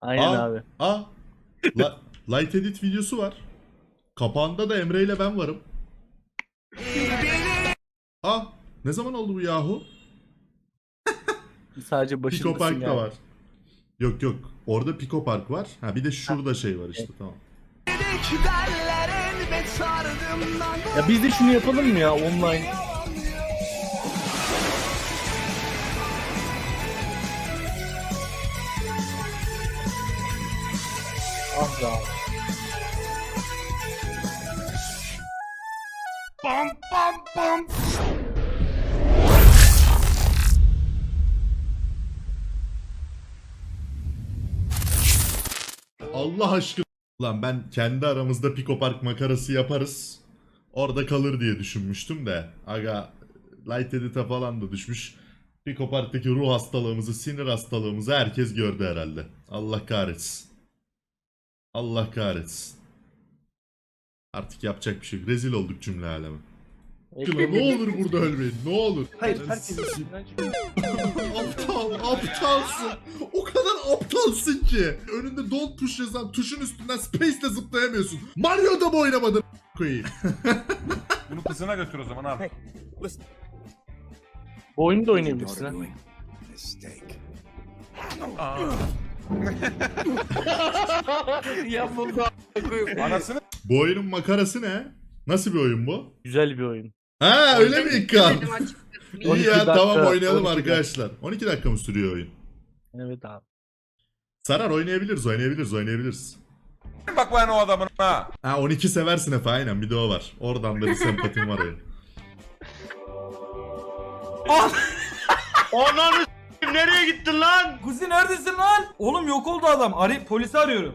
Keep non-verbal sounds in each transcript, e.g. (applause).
Aynen Aa. abi. Aa. La- Light Edit videosu var. Kapağında da Emre ile ben varım. Aa. Ne zaman oldu bu yahu? (laughs) Sadece Pico başındasın Park da yani. var. Yok yok. Orada Pico Park var. Ha bir de şurada şey var işte tamam. Ya biz de şunu yapalım mı ya online? Ah be abi. Allah aşkına. Lan ben kendi aramızda Pico Park makarası yaparız. Orada kalır diye düşünmüştüm de. Aga Light Edit'e falan da düşmüş. Pico Park'taki ruh hastalığımızı, sinir hastalığımızı herkes gördü herhalde. Allah kahretsin. Allah kahretsin. Artık yapacak bir şey yok. Rezil olduk cümle alemi. Ulan ne olur burada ölmeyin. Ne olur. Hayır herkes aptal, aptalsın. O kadar aptalsın ki. Önünde don't push yazan tuşun üstünden space ile zıplayamıyorsun. Mario'da mı oynamadın koyayım? (laughs) Bunu kızına götür o zaman abi. Bu oyunu da oynayabilirsin ha. (laughs) ya burada Anasını Bu oyunun makarası ne? Nasıl bir oyun bu? Güzel bir oyun. Ha öyle mi İkkan? (laughs) İyi 12 ya dakika, tamam oynayalım 12 dakika. arkadaşlar. 12 dakika mı sürüyor oyun? Evet abi. Sarar oynayabiliriz, oynayabiliriz, oynayabiliriz. bak ben o adamın ha. Ha 12 seversin Efe aynen bir de o var. Oradan da bir sempatim var oyun. (laughs) Ananı nereye gittin lan? Kuzi neredesin lan? Oğlum yok oldu adam. Arı polisi arıyorum.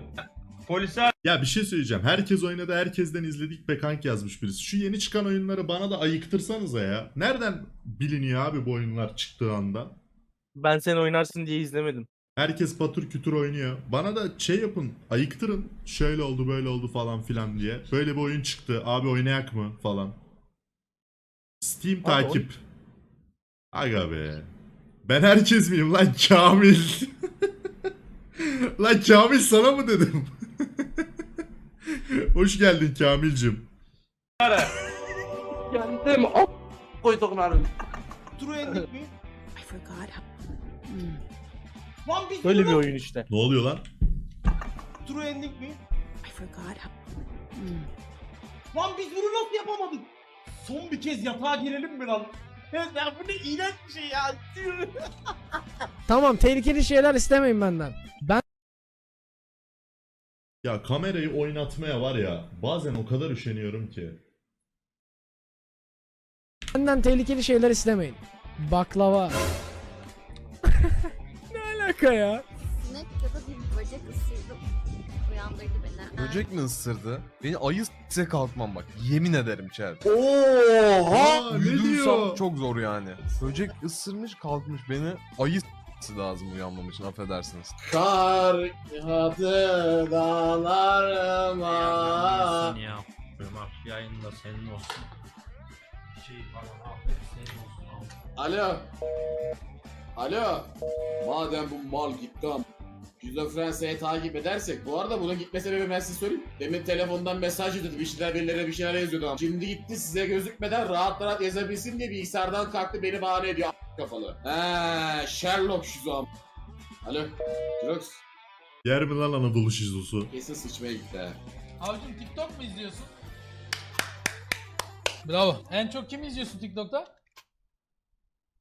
Polise Ya bir şey söyleyeceğim. Herkes oynadı, herkesten izledik be kank yazmış birisi. Şu yeni çıkan oyunları bana da ayıktırsanıza ya. Nereden biliniyor abi bu oyunlar çıktığı anda? Ben sen oynarsın diye izlemedim. Herkes patır kütür oynuyor. Bana da şey yapın, ayıktırın. Şöyle oldu, böyle oldu falan filan diye. Böyle bir oyun çıktı. Abi oynayak mı falan. Steam Abi takip. Aga be. Ben herkes miyim lan Kamil? lan Kamil sana mı dedim? Hoş geldin Kamilcim. Geldim. Koyduklarım. True ending mi? I forgot. Biz Böyle bir oyun işte. Ne oluyor lan? True ending mi? I forgot. Lan biz bunu nasıl yapamadık? Son bir kez yatağa girelim mi lan? Ya bu ne iğrenç bir şey ya. (laughs) Tamam tehlikeli şeyler istemeyin benden. Ya kamerayı oynatmaya var ya bazen o kadar üşeniyorum ki. Benden tehlikeli şeyler istemeyin. Baklava. (laughs) ne alaka ya? Sinek ya da bir böcek ısırdı. Uyandırdı. Böcek mi ısırdı? Beni ayı s**se kalkmam bak. Yemin ederim chat. Aa, ne diyor? çok zor yani. Böcek ısırmış kalkmış beni. Ayı lazım uyanmam için affedersiniz. Kar yağdı dağlarıma. ya. Ömer yayında senin olsun. Şey falan senin olsun. Alo. Alo. Madem bu mal gitti am. Şizofrensa'yı takip edersek bu arada buna gitme sebebi ben size söyleyeyim. Demin telefondan mesaj ödedi bir şeyler birilerine bir şeyler yazıyordu ama. Şimdi gitti size gözükmeden rahat rahat yazabilsin diye bilgisayardan kalktı beni bahane ediyor a- kafalı. He Sherlock şizo am. Alo. Jirox. Yer mi lan Anadolu şizosu? Kesin sıçmaya gitti ha. Abicim TikTok mu izliyorsun? Bravo. En çok kim izliyorsun TikTok'ta?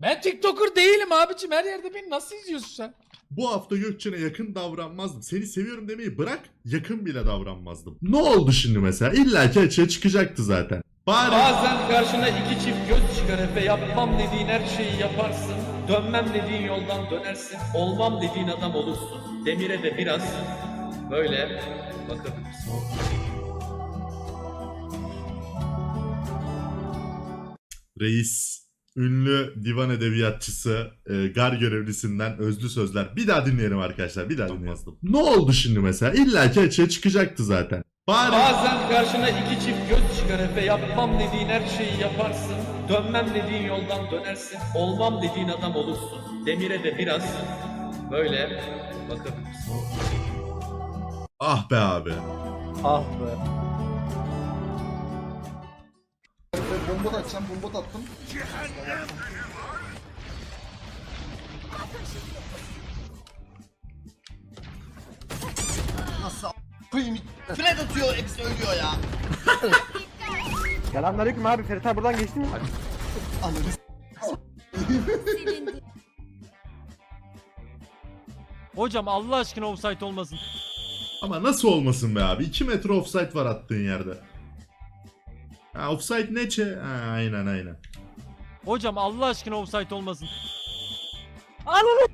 Ben TikToker değilim abicim. Her yerde beni nasıl izliyorsun sen? Bu hafta Gökçen'e yakın davranmazdım. Seni seviyorum demeyi bırak yakın bile davranmazdım. Ne oldu şimdi mesela? İlla ki açığa çıkacaktı zaten. Bari Bazen karşına iki çift göz çıkar Efe Yapmam dediğin her şeyi yaparsın Dönmem dediğin yoldan dönersin Olmam dediğin adam olursun Demire de biraz böyle bakabilirsin Reis ünlü divan edebiyatçısı e, gar görevlisinden özlü sözler. Bir daha dinleyelim arkadaşlar. Bir daha dinleyelim. Ne oldu şimdi mesela? İlla ki açığa çıkacaktı zaten. Bari Bazen karşına iki çift göz çıkar Efe Yapmam dediğin her şeyi yaparsın Dönmem dediğin yoldan dönersin Olmam dediğin adam olursun Demire de biraz böyle bakabilirsin Ah be abi. Ah be. Bomba da atacağım, bomba da attım. Selamünaleyküm abi Ferit abi buradan geçtin mi? Silindi. Hocam Allah aşkına offside olmasın. Ama nasıl olmasın be abi? 2 metre offside var attığın yerde. Ha offside ne çe? Ha, aynen aynen. Hocam Allah aşkına offside olmasın. Ananı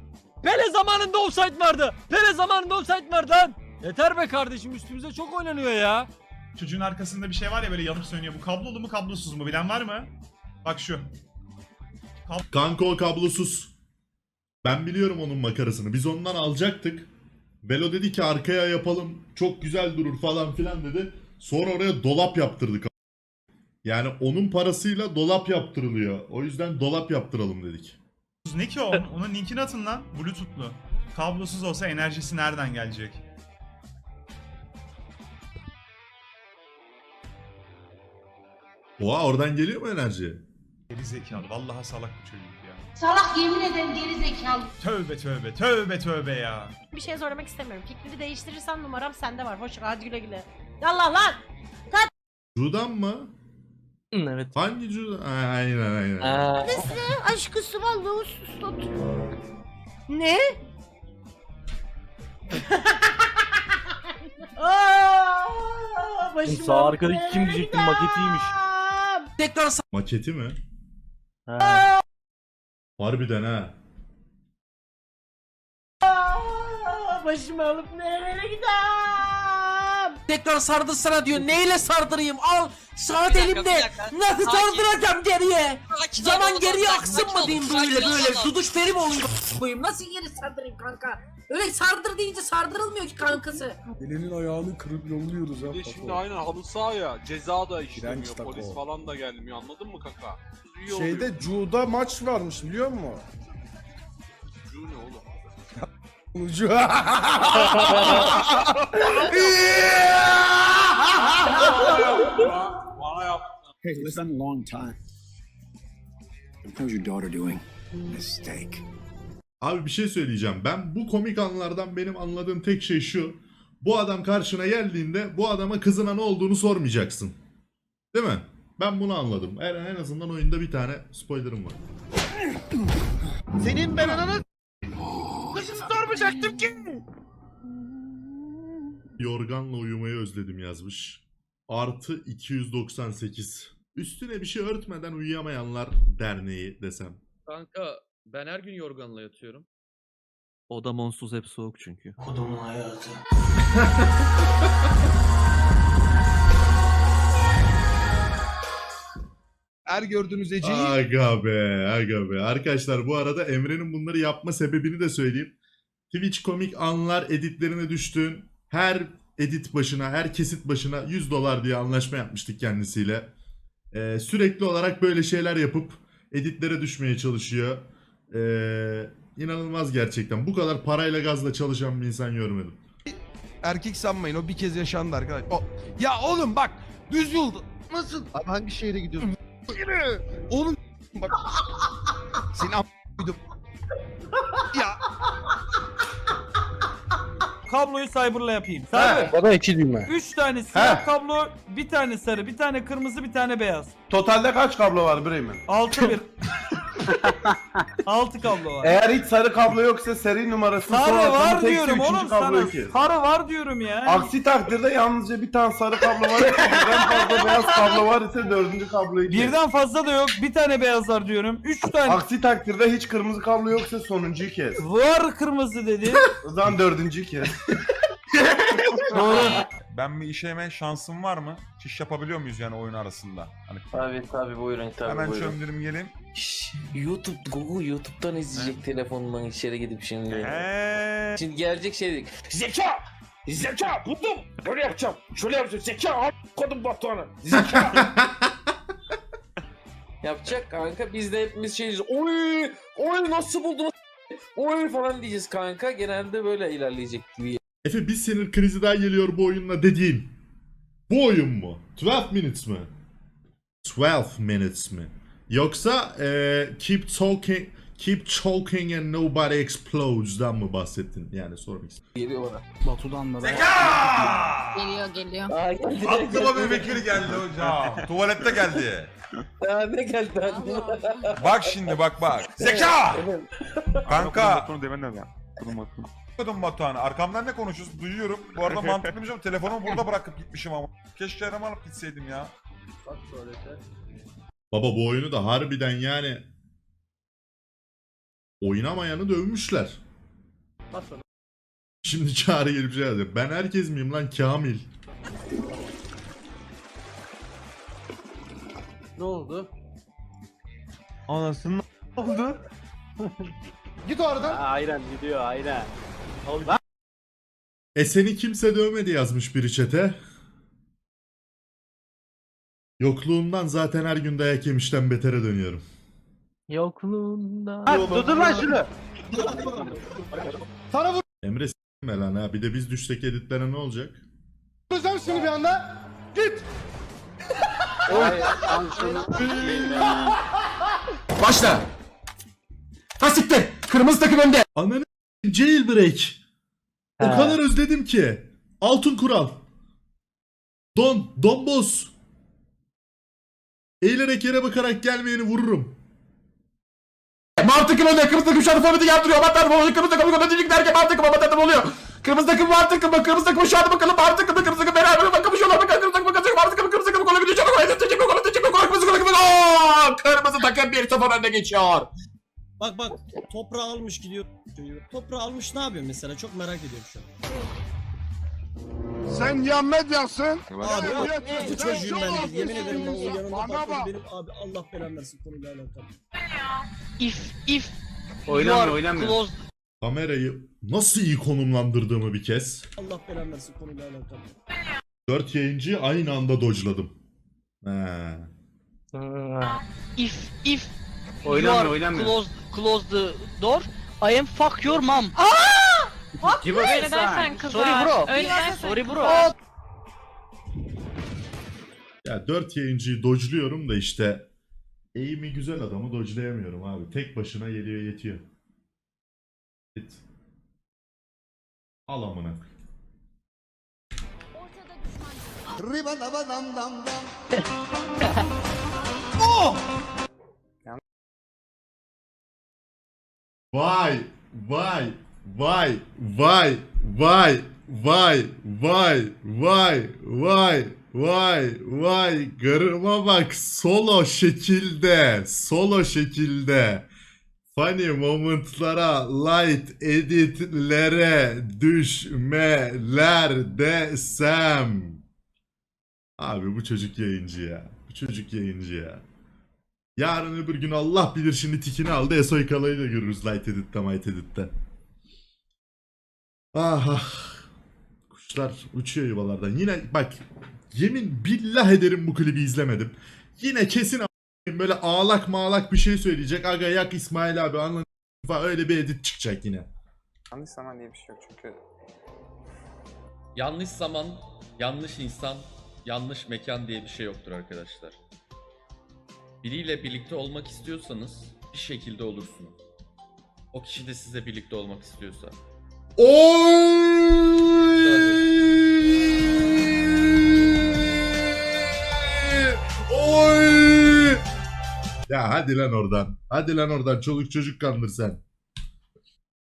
Pele zamanında offside vardı. Pele zamanında offside vardı lan. Yeter be kardeşim üstümüze çok oynanıyor ya. Çocuğun arkasında bir şey var ya böyle yanıp sönüyor. Bu kablolu mu kablosuz mu bilen var mı? Bak şu. Kanka o kablosuz. Ben biliyorum onun makarasını. Biz ondan alacaktık. Belo dedi ki arkaya yapalım. Çok güzel durur falan filan dedi. Sonra oraya dolap yaptırdık. Yani onun parasıyla dolap yaptırılıyor. O yüzden dolap yaptıralım dedik. Ne ki o? Onun linkini atın lan. Bluetooth'lu. Kablosuz olsa enerjisi nereden gelecek? Oha oradan geliyor mu enerji? Geri zekalı. Vallahi salak bu çocuk ya. Salak yemin ederim geri zekalı. Tövbe tövbe tövbe tövbe ya. Bir şey söylemek istemiyorum. Fikrini değiştirirsen numaram sende var. Hoş hadi güle güle. Yallah lan. Cudan mı? Evet. Hangi? Ha, aynen aynen. Aşkısı vallahi ustus Ne? (laughs) Aa, başım Sağ arkadaki kim diyecektim maketiymiş. Maketi mi? Ha. Harbiden ha. Aa, Başımı alıp nerelere gidem? Tekrar sardırsana diyor. Neyle sardırayım? Al saat elimde. Nasıl sardıracağım geriye? Zaman geriye aksın mı diyeyim böyle böyle. Duduş peri mi olayım? Koyayım. Nasıl geri sardırayım kanka? Öyle sardır deyince sardırılmıyor ki kankası. Elinin ayağını kırıp yolluyoruz ha. Şimdi aynen halı saha ya ceza da işlemiyor tako. polis falan da gelmiyor anladın mı kaka? İyi Şeyde Cu'da maç varmış biliyor musun? Cu ne oğlum? Ucu. (laughs) Hey, it's been a long time. How's your daughter doing? Mistake. Abi bir şey söyleyeceğim. Ben bu komik anlardan benim anladığım tek şey şu. Bu adam karşına geldiğinde bu adama kızına ne olduğunu sormayacaksın. Değil mi? Ben bunu anladım. En, en azından oyunda bir tane spoilerım var. Senin ben ananı sormayacaktım ki. Yorganla uyumayı özledim yazmış. Artı 298. Üstüne bir şey örtmeden uyuyamayanlar derneği desem. Kanka ben her gün yorganla yatıyorum. Odam onsuz hep soğuk çünkü. Kodumun hayatı. (laughs) Her gördüğünüz Ece'yi Aga be, aga be. Arkadaşlar bu arada Emre'nin bunları yapma sebebini de söyleyeyim. Twitch komik anlar editlerine düştüğün her edit başına, her kesit başına 100 dolar diye anlaşma yapmıştık kendisiyle. Ee, sürekli olarak böyle şeyler yapıp editlere düşmeye çalışıyor. Ee, inanılmaz gerçekten. Bu kadar parayla gazla çalışan bir insan görmedim. erkek sanmayın o bir kez yaşandı arkadaş. O... Ya oğlum bak düz yolda. Nasıl? Abi hangi şehre gidiyorsun? Oğlum bak. Seni am... Ya Kabloyu cyber'la yapayım. Bana iki düğme. 3 tane siyah kablo, bir tane sarı, bir tane kırmızı, bir tane beyaz. Totalde kaç kablo var Bremen? 6 bir. (laughs) (laughs) 6 kablo var. Eğer hiç sarı kablo yoksa seri numarası Sarı var diyorum oğlum sana. Sarı var diyorum ya. Aksi takdirde yalnızca bir tane sarı kablo var. (laughs) Birden fazla beyaz kablo var ise dördüncü kabloyu kes. Birden fazla da yok. Bir tane beyaz var diyorum. 3 tane. Aksi takdirde hiç kırmızı kablo yoksa sonuncuyu kes. Var kırmızı dedi. O zaman dördüncüyü kes. Doğru. Ben bir işeme şansım var mı? Çiş yapabiliyor muyuz yani oyun arasında? Hani Tabi tabi buyurun tabi hemen çömdürüm geleyim. YouTube Google YouTube'dan izleyecek telefonundan içeri gidip şimdi. Eee. Şimdi gelecek şey dedik. Zeka! Zeka! Buldum! Böyle yapacağım. Şöyle yapacağım. Zeka! Al kodum batuhanı. Zeka! (laughs) Yapacak kanka. Biz de hepimiz şey diyeceğiz. Oy! Oy nasıl buldunuz? Oy falan diyeceğiz kanka. Genelde böyle ilerleyecek gibi Efe bir sinir krizi daha geliyor bu oyunla dediğin. Bu oyun mu? 12 minutes mi? 12 minutes mi? Yoksa eee, keep talking keep talking and nobody explodes'dan mı bahsettin? Yani sormak istedim. Batu'dan da Geliyor geliyor. Aklıma bir fikir geldi hocam. Tuvalette geldi. ne geldi Bak şimdi bak bak. Zeka! Kanka. Dedim Batuhan'a. Arkamdan ne konuşuyorsun? Duyuyorum. Bu arada mantıklı bir şey. Telefonumu burada bırakıp gitmişim ama. Keşke arama alıp gitseydim ya. Baba bu oyunu da harbiden yani oynamayanı dövmüşler. Şimdi çağrı gelip şey yazıyor. Ben herkes miyim lan Kamil? Ne oldu? Anasını oldu? (laughs) Git oradan. Aynen gidiyor aynen. E seni kimse dövmedi yazmış biri çete. Yokluğundan zaten her gün dayak yemişten betere dönüyorum. Yokluğunda. Dur lan şunu. Emre s**me lan ha. Bir de biz düşsek editlere ne olacak? Vuracağım seni bir anda. Git. Başla. Ha siktir. Kırmızı takım önde. Ananı jailbreak. O kadar özledim ki. Altın kural. Don, Don Boss. Eğilerek yere bakarak gelmeyeni vururum. Mavi takım. Kırmızı takım şu anda forveti yaptırıyor. Aman tanrım oluyor. Kırmızı takım diyecek derken mavi takım tanrım oluyor. Kırmızı takım mavi takım. Kırmızı takım şu anda bakalım. Mavi takım kırmızı takım beraber bakın şu anda bakın. Kırmızı takım bakın. Mavi takım kırmızı takım golü gidiyor. Teşekkür golü. Teşekkür golü. Kırmızı takım. Ooo! Kırmızı takım 1-0 önde geçiyor. Bak bak toprağı almış gidiyor. Toprağı almış ne yapıyor mesela çok merak ediyorum şu an. Sen yan medyansın. Abi Evet, bu sen çocuğum ben yemin ederim ben o olsun. yanında Bana bak. benim abi Allah belanı versin konuyla alakalı. If if Oynamıyor oynamıyor. Kamerayı nasıl iyi konumlandırdığımı bir kez. Allah belanı versin konuyla alakalı. 4 yayıncıyı aynı anda dodge'ladım. He. if if oynamıyor oynamıyor. Close close the door. I am fuck your mom. Öyle dersen kızar. Sorry bro. Öyle dersen Sorry bro. Ya 4 yayıncıyı dodge'luyorum da işte eğimi güzel adamı dodge'layamıyorum abi. Tek başına geliyor yetiyor. Git. Al amına. (laughs) Vay vay vay vay vay vay vay vay vay vay vay. Garıma bak solo şekilde solo şekilde. Funny momentlara light editlere düşmeler desem. Abi bu çocuk yayıncı ya bu çocuk yayıncı ya Yarın öbür gün Allah bilir şimdi tikini aldı. Esoy Kalay'ı da görürüz Light Edit'te, Might Edit'te. Ah ah. Kuşlar uçuyor yuvalardan. Yine bak yemin billah ederim bu klibi izlemedim. Yine kesin böyle ağlak mağlak bir şey söyleyecek. Aga yak İsmail abi anladın falan öyle bir edit çıkacak yine. Yanlış zaman diye bir şey yok çünkü. Yanlış zaman, yanlış insan, yanlış mekan diye bir şey yoktur arkadaşlar. Biriyle birlikte olmak istiyorsanız bir şekilde olursunuz. O kişi de size birlikte olmak istiyorsa. Oy! Oy! Ya hadi lan oradan. Hadi lan oradan çoluk çocuk kandır sen.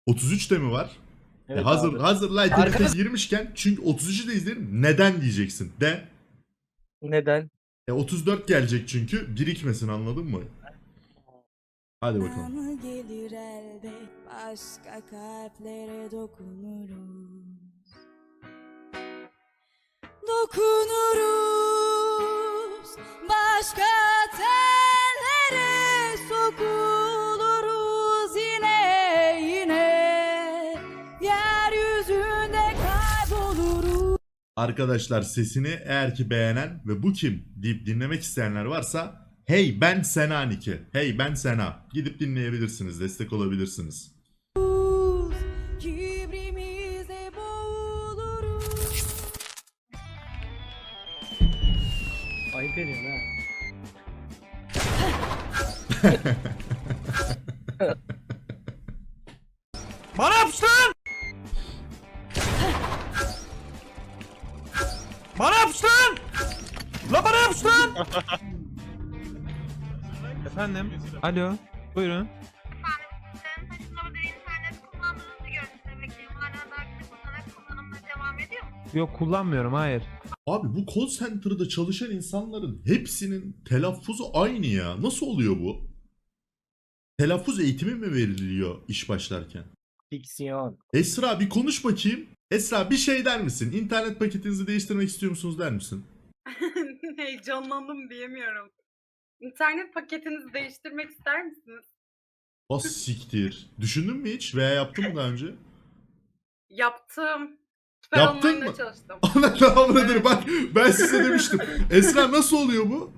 33 de mi var? E hazır abi. hazır light edit'e girmişken çünkü 33'ü de izleyelim. Neden diyeceksin? De. Neden? E 34 gelecek çünkü birikmesin anladın mı? Hadi bakalım. gelir elbet başka kalplere dokunuruz. Dokunuruz Arkadaşlar sesini eğer ki beğenen ve bu kim deyip dinlemek isteyenler varsa Hey ben Sena Niki. Hey ben Sena. Gidip dinleyebilirsiniz. Destek olabilirsiniz. Ayıp ediyorsun ha. (laughs) Alo. Buyurun. Yok kullanmıyorum hayır. Abi bu call center'da çalışan insanların hepsinin telaffuzu aynı ya. Nasıl oluyor bu? Telaffuz eğitimi mi veriliyor iş başlarken? Diksiyon. Esra bir konuş bakayım. Esra bir şey der misin? İnternet paketinizi değiştirmek istiyor musunuz der misin? (laughs) Heyecanlandım diyemiyorum. İnternet paketinizi değiştirmek ister misiniz? Bas siktir. Düşündün mü hiç veya yaptın mı daha önce? Yaptım. Yaptın Online'da mı? çalıştım. (laughs) Ana nedir bak ben size demiştim. (laughs) Esra nasıl oluyor bu?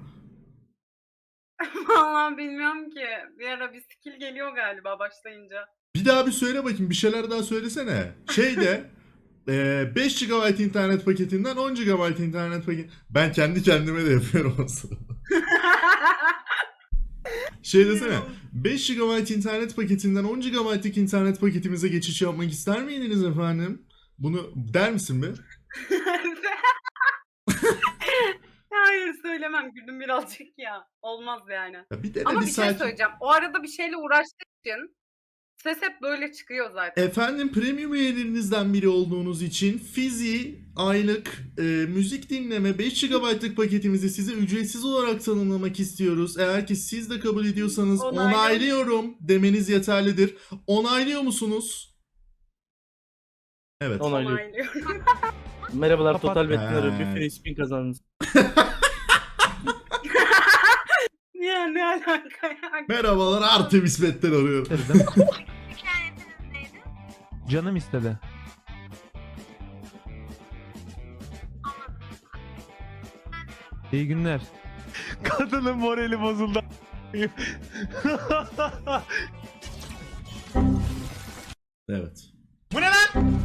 Vallahi bilmiyorum ki. Bir ara bir skill geliyor galiba başlayınca. Bir daha bir söyle bakayım bir şeyler daha söylesene. Şeyde (laughs) 5 GB internet paketinden 10 GB internet paket. Ben kendi kendime de yapıyorum aslında. (laughs) Şey desene 5 GB internet paketinden 10 GB'lık internet paketimize geçiş yapmak ister miydiniz efendim? Bunu der misin be? (laughs) Hayır söylemem. Güldüm birazcık ya. Olmaz yani. Ya bir Ama bir bir şey sakin. söyleyeceğim. O arada bir şeyle uğraştığı için ses hep böyle çıkıyor zaten. Efendim premium üyelerinizden biri olduğunuz için Fizi aylık e, müzik dinleme 5 GB'lık paketimizi size ücretsiz olarak tanımlamak istiyoruz. Eğer ki siz de kabul ediyorsanız Onaylıyorum. onaylıyorum demeniz yeterlidir. Onaylıyor musunuz? Evet. Onaylıyorum. Merhabalar Total Bettin arıyor. Bir free spin kazandınız. (laughs) ya ne alaka ya? Merhabalar Artemis Bet'ten arıyorum. (laughs) Canım istedi. İyi günler. Kadının morali bozuldu. Evet. Bu ne lan?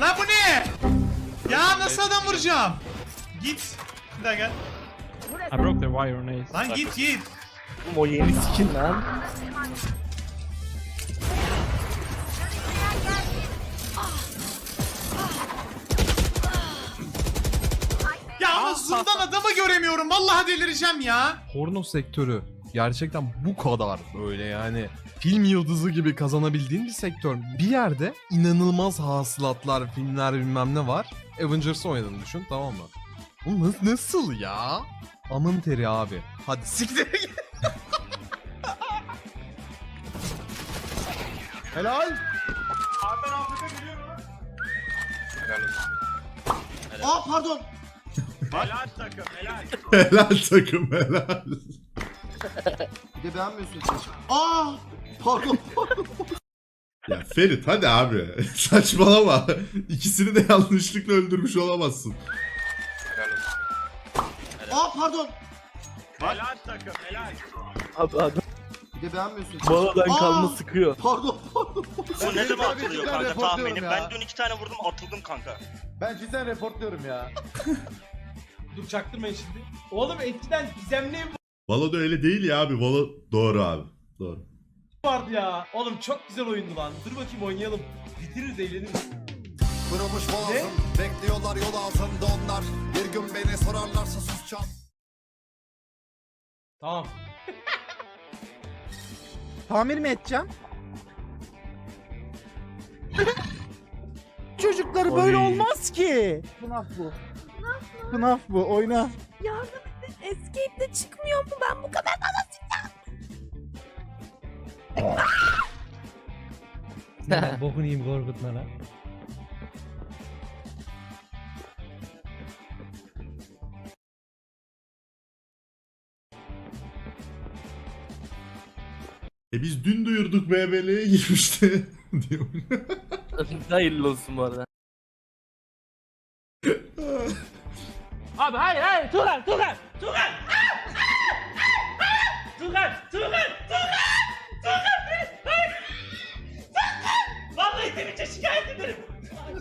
Lan bu ne? Ya nasıl adam vuracağım? Git. Bir daha gel. I broke the wire neyse. Lan git git. O yeni skin lan. Ya ama zoom'dan adamı göremiyorum. Vallahi delireceğim ya. Porno sektörü gerçekten bu kadar böyle yani film yıldızı gibi kazanabildiğin bir sektör. Bir yerde inanılmaz hasılatlar, filmler bilmem ne var. Avengers'ı oynadığını düşün tamam mı? Bu nasıl, nasıl ya? Amın teri abi. Hadi siktir. (laughs) Helal. Aa pardon. helal takım helal. (laughs) Bir de beğenmiyorsun. Aa pardon. Ya Ferit hadi abi. (laughs) Saçmalama. İkisini de yanlışlıkla öldürmüş olamazsın. Aa pardon. Bir de beğenmiyorsun. Baladan kalma sıkıyor. Pardon pardon. Bu ne zaman atılıyor kanka tahminim? Ben dün iki tane vurdum atıldım kanka. Ben cidden reportluyorum ya. (laughs) Dur çaktırmayın şimdi. Oğlum eskiden gizemli Valo da öyle değil ya abi. Valo doğru abi. Doğru. vardı ya. Oğlum çok güzel oyundu lan. Dur bakayım oynayalım. Bitiririz eğleniriz. Kırılmış boğazım. Bekliyorlar yol altında onlar. Bir gün beni sorarlarsa susacağım. Tamam. Tamir mi edeceğim? Çocuklar böyle olmaz ki. Fnaf bu. Fnaf bu oyna. Yardım edin. Escape'de çıkmıyor mu? Ben bu kadar Bokunu yiyeyim korkutma lan. E biz dün duyurduk BBL'ye girmişti. (laughs) diyor. Hayırlı olsun bu arada. Abi hayır hayır Turan Turan Turan Turan Turan Turan Turan Hayır. Vallahi Twitch'e şikayet ederim.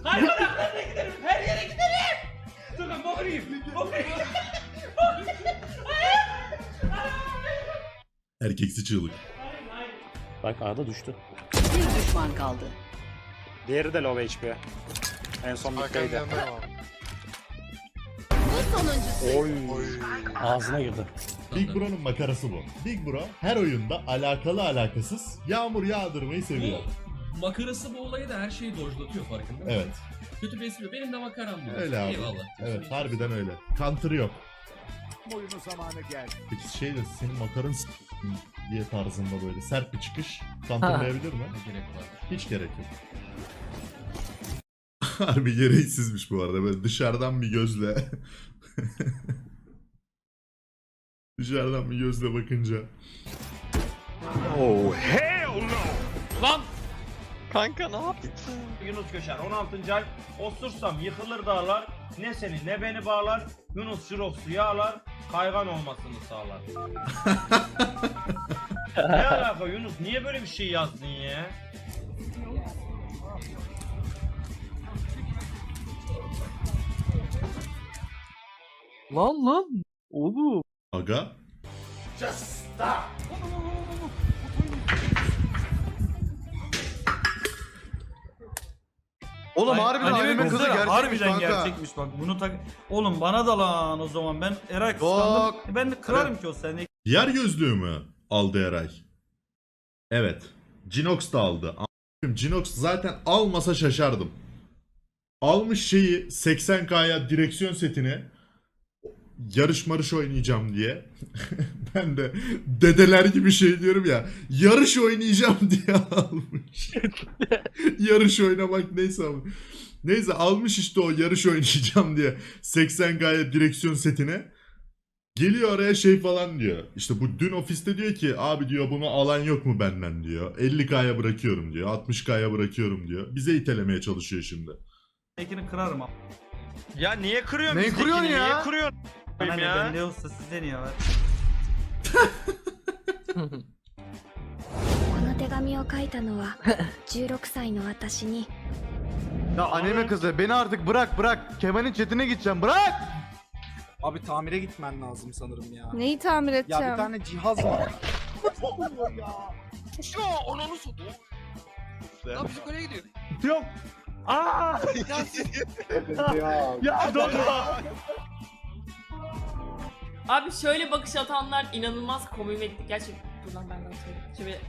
Hayvan haklarına giderim. Her yere giderim. Turan bokurayım bokurayım Erkeksi çığlık. Bak Arda düştü. Bir düşman kaldı. Diğeri de low HP. En son bitteydi. Oy. Ağzına girdi. Big Bro'nun makarası bu. Big Bro her oyunda alakalı alakasız yağmur yağdırmayı seviyor. Makarası bu olayı da her şeyi dojlatıyor farkında Evet. Kötü bir espri. Benim de makaram bu. Öyle abi. Evet harbiden öyle. Counter yok. Oyunu zamanı geldi. Peki şey de senin makarın s- diye tarzında böyle sert bir çıkış counterlayabilir mi? Gerek var. Hiç gerek yok. (laughs) Harbi gereksizmiş bu arada böyle dışarıdan bir gözle. (laughs) dışarıdan bir gözle bakınca. Lan Kanka ne yaptın? Yunus Köşer 16. ay osursam yıkılır dağlar ne seni ne beni bağlar Yunus Jirox'u yağlar kaygan olmasını sağlar. (laughs) ne alaka Yunus niye böyle bir şey yazdın ya? Lan lan. Oğlum. Aga. Oğlum harbiden anime kızı gerçekmiş kanka. gerçekmiş bak bunu tak oğlum bana da lan o zaman ben Eray Yok. ben de kırarım ki o seni Yer gözlüğü mü aldı Eray? Evet. Cinox da aldı. A**ım, Cinox zaten almasa şaşardım. Almış şeyi 80K'ya direksiyon setini yarış marış oynayacağım diye. (laughs) ben de dedeler gibi şey diyorum ya. Yarış oynayacağım (laughs) diye almış. (laughs) yarış oynamak neyse ama. Neyse almış işte o yarış oynayacağım diye 80K'ya direksiyon setini. Geliyor oraya şey falan diyor. İşte bu dün ofiste diyor ki abi diyor bunu alan yok mu benden diyor. 50K'ya bırakıyorum diyor. 60K'ya bırakıyorum diyor. Bize itelemeye çalışıyor şimdi. tekini kırarım abi. Ya niye kırıyorsun? Neyi kırıyorsun ya? Niye kırıyorsun? Bana ne ya? bende yoksa sizde niye var? この手紙を書いたのは16歳の私に Ya anime kızı beni artık bırak bırak. Kemal'in chatine gideceğim bırak. Abi tamire gitmen lazım sanırım ya. Neyi tamir edeceğim? Ya bir tane cihaz var. Lan psikoloğa gidiyor. Yok. Aa! ya dur. Abi şöyle bakış atanlar inanılmaz komik gerçekten. Dur lan benden söyle. Şimdi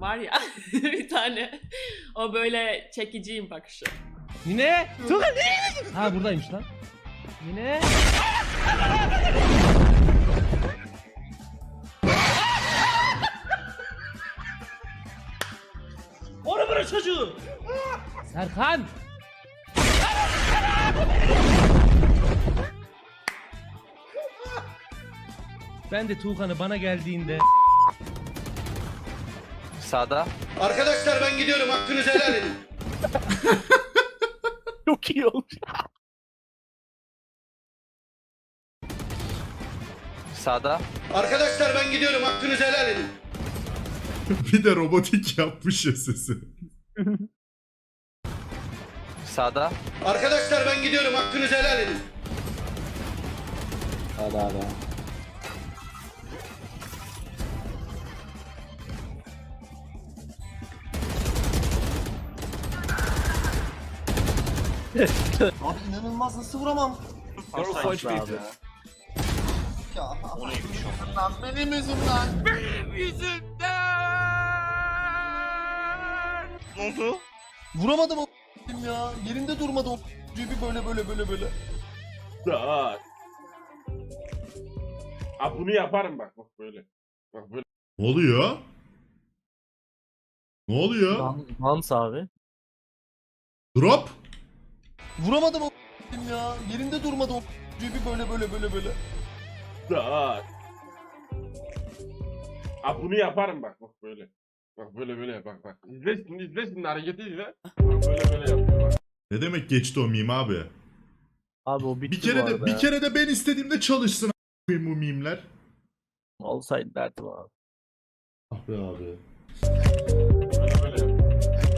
var ya (laughs) bir tane o böyle çekiciyim bakışı. Yine? Tuğla nereye Ha buradaymış lan. Yine? Onu bırak çocuğu. Serkan. Ben de Tuğhan'ı bana geldiğinde Sağda. Arkadaşlar ben gidiyorum hakkınızı helal edin. (laughs) Çok iyi olmuş. Sağda. Arkadaşlar ben gidiyorum hakkınızı helal edin. (laughs) bir de robotik yapmış ya sesi. Sağda. Arkadaşlar ben gidiyorum hakkınızı helal edin. Hadi hadi. Abi inanılmaz nasıl vuramam? Ya. Lan benim yüzümden. Benim yüzümden. Ne oldu? Vuramadım o ya. Yerinde durmadı o bir böyle böyle böyle böyle. Aa bunu yaparım bak bak böyle. Bak böyle. Ne oluyor? Ne oluyor? Dans abi. Drop? Vuramadım o (laughs) ya. Yerinde durmadı o (laughs) bir böyle böyle böyle böyle. Aa. Aa bunu yaparım bak bak böyle. Bak böyle böyle bak bak. İzle şimdi izle şimdi hareketi izle. Bak böyle böyle yapıyor bak. Ne demek geçti o meme abi? Abi o bitti Bir kere de bir kere de ben istediğimde çalışsın a**ayım bu mimler. Olsaydı derdim abi. Ah be abi. Böyle böyle.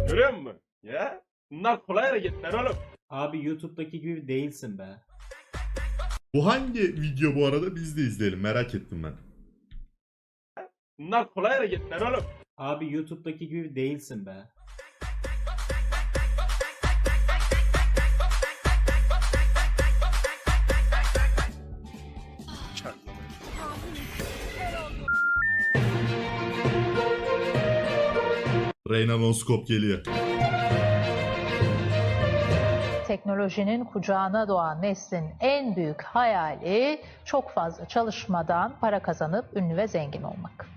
Görüyor musun? Ya? Bunlar kolay hareketler oğlum. Abi YouTube'daki gibi değilsin be. Bu hangi video bu arada biz de izleyelim merak ettim ben. Bunlar kolay hareketler oğlum. Abi YouTube'daki gibi değilsin be. Reyna Noskop geliyor. Teknolojinin kucağına doğan neslin en büyük hayali çok fazla çalışmadan para kazanıp ünlü ve zengin olmak.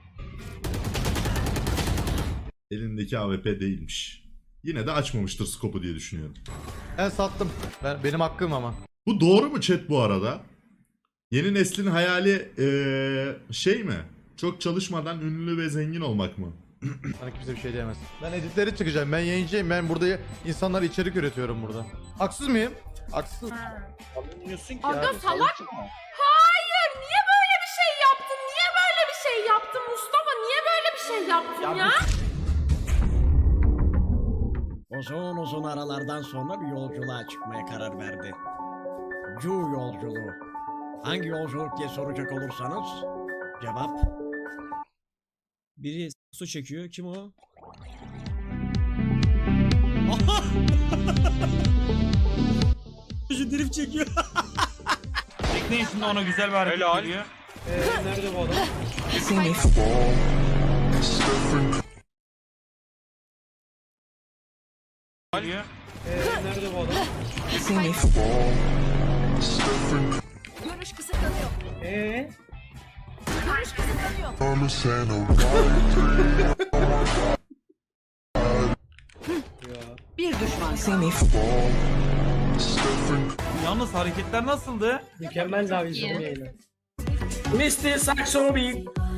Elindeki AWP değilmiş. Yine de açmamıştır skopu diye düşünüyorum. Ben sattım. Ben, benim hakkım ama. Bu doğru mu chat bu arada? Yeni neslin hayali eee, şey mi? Çok çalışmadan ünlü ve zengin olmak mı? Bana kimse bir şey diyemez. Ben editleri çıkacağım. Ben yayıncıyım. Ben burada insanlara içerik üretiyorum burada. Haksız mıyım? Haksız. Aga salak. Hayır niye böyle bir şey yaptın? Niye böyle bir şey yaptın Mustafa? Niye böyle bir şey yaptın ya? Uzun uzun aralardan sonra bir yolculuğa çıkmaya karar verdi. Cu yolculuğu. Hangi yolculuk diye soracak olursanız cevap biri su çekiyor. Kim o? Aha! (laughs) Şu drift çekiyor. (laughs) Bekleyin şimdi ona güzel bir hareket geliyor. nerede bu adam? Geliyor. nerede bu adam? Görüş kısıtlanıyor. Eee? Bir düşman Yalnız hareketler nasıldı? Mükemmel abi yayını. Mr. Saxo Beat.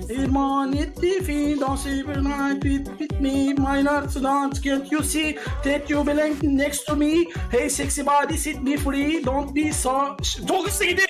Emanet TV, don't say every night with, with me. My heart don't get you see that you belong next to me. Hey sexy body, set me free. Don't be so... Çok hızlıydı.